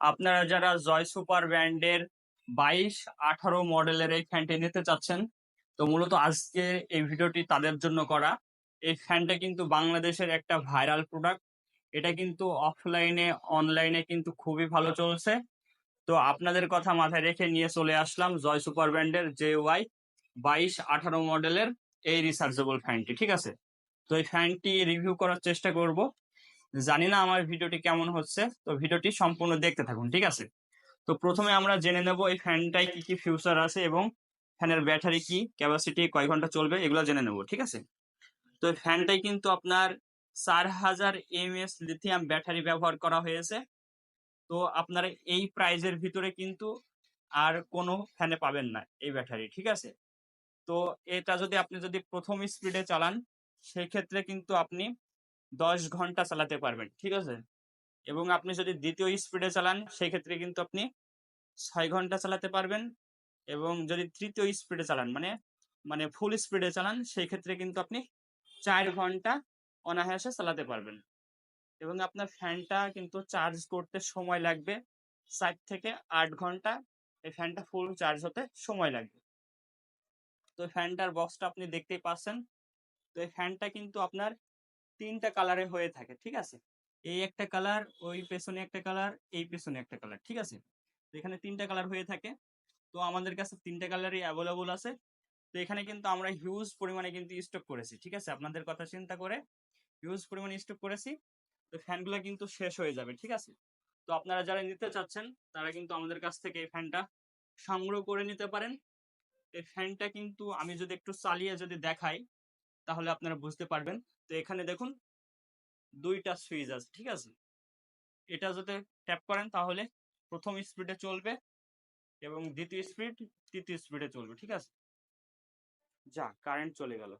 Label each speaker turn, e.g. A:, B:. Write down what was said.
A: আপনারা যারা জয় সুপার ব্র্যান্ডের বাইশ, আঠারো মডেলের এই ফ্যানটি নিতে চাচ্ছেন, তো মূলত আজকে এই ভিডিওটি তাদের জন্য করা। এই ফ্যানটা কিন্তু বাংলাদেশের একটা ভাইরাল প্রোডাক্ট। এটা কিন্তু অফলাইনে, অনলাইনে কিন্তু খুবই ভালো চলছে। তো আপনাদের কথা মাথায় রেখে নিয়ে চলে আসলাম জয় সুপার ব্র্যান্ডের জে ওয়াই বাইশ, আঠারো মডেলের এই রিসার্চেবল ফ্যানটি, ঠিক আছে? তো এই ফ্যানটি রিভিউ করার চেষ্টা করব। জানি না আমার ভিডিওটি কেমন হচ্ছে, তো ভিডিওটি সম্পূর্ণ দেখতে থাকুন, ঠিক আছে? তো প্রথমে আমরা জেনে নেব এই ফ্যানটায় কি কি ফিউচার আছে এবং ফ্যানের ব্যাটারি কি ক্যাপাসিটি কয় ঘণ্টা চলবে, এগুলো জেনে নেব, ঠিক আছে? তো ফ্যানটাই কিন্তু আপনার চার হাজার এমএস লিথিয়াম ব্যাটারি ব্যবহার করা হয়েছে। তো আপনারা এই প্রাইজের ভিতরে কিন্তু আর কোনো ফ্যানে পাবেন না এই ব্যাটারি ঠিক আছে? তো এটা যদি আপনি যদি প্রথম স্পিডে চালান সেই ক্ষেত্রে কিন্তু আপনি দশ ঘণ্টা চালাতে পারবেন, ঠিক আছে? এবং আপনি যদি দ্বিতীয় স্পিডে চালান সেই ক্ষেত্রে কিন্তু আপনি ছয় ঘণ্টা চালাতে পারবেন এবং যদি তৃতীয় স্পিডে চালান মানে মানে ফুল স্পিডে চালান সেই ক্ষেত্রে কিন্তু আপনি চার ঘণ্টা অনায়াসে চালাতে পারবেন। এবং আপনার ফ্যানটা কিন্তু চার্জ করতে সময় লাগবে, চার থেকে আট ঘণ্টা এই ফ্যানটা ফুল চার্জ হতে সময় লাগবে। তো ফ্যানটার বক্সটা আপনি দেখতেই পাচ্ছেন। তো এই ফ্যানটা কিন্তু আপনার তিনটা কালারে হয়ে থাকে, ঠিক আছে? এই একটা কালার ওই পেছনে একটা কালার এই পেছনে একটা কালার ঠিক আছে? তো এখানে তিনটা কালার হয়ে থাকে। তো আমাদের কাছে তিনটা কালারই অ্যাভেলেবল আছে। তো এখানে কিন্তু আমরা হিউজ পরিমাণে কিন্তু স্টক করেছি, ঠিক আছে? আপনাদের কথা চিন্তা করে হিউজ পরিমাণে স্টক করেছি। তো ফ্যানগুলো কিন্তু শেষ হয়ে যাবে, ঠিক আছে? তো আপনারা যারা নিতে চাচ্ছেন, তারা কিন্তু আমাদের কাছ থেকে এই ফ্যানটা সংগ্রহ করে নিতে পারেন। এই ফ্যানটা কিন্তু আমি যদি একটু চালিয়ে যদি দেখাই তাহলে আপনারা বুঝতে পারবেন। তো এখানে দেখুন, দুইটা সুইচ আছে, ঠিক আছে? এটা যদি ট্যাপ করেন তাহলে প্রথম স্পিডে চলবে এবং দ্বিতীয় স্পিড তৃতীয় স্পিডে চলবে, ঠিক আছে? যা কারেন্ট চলে গেল।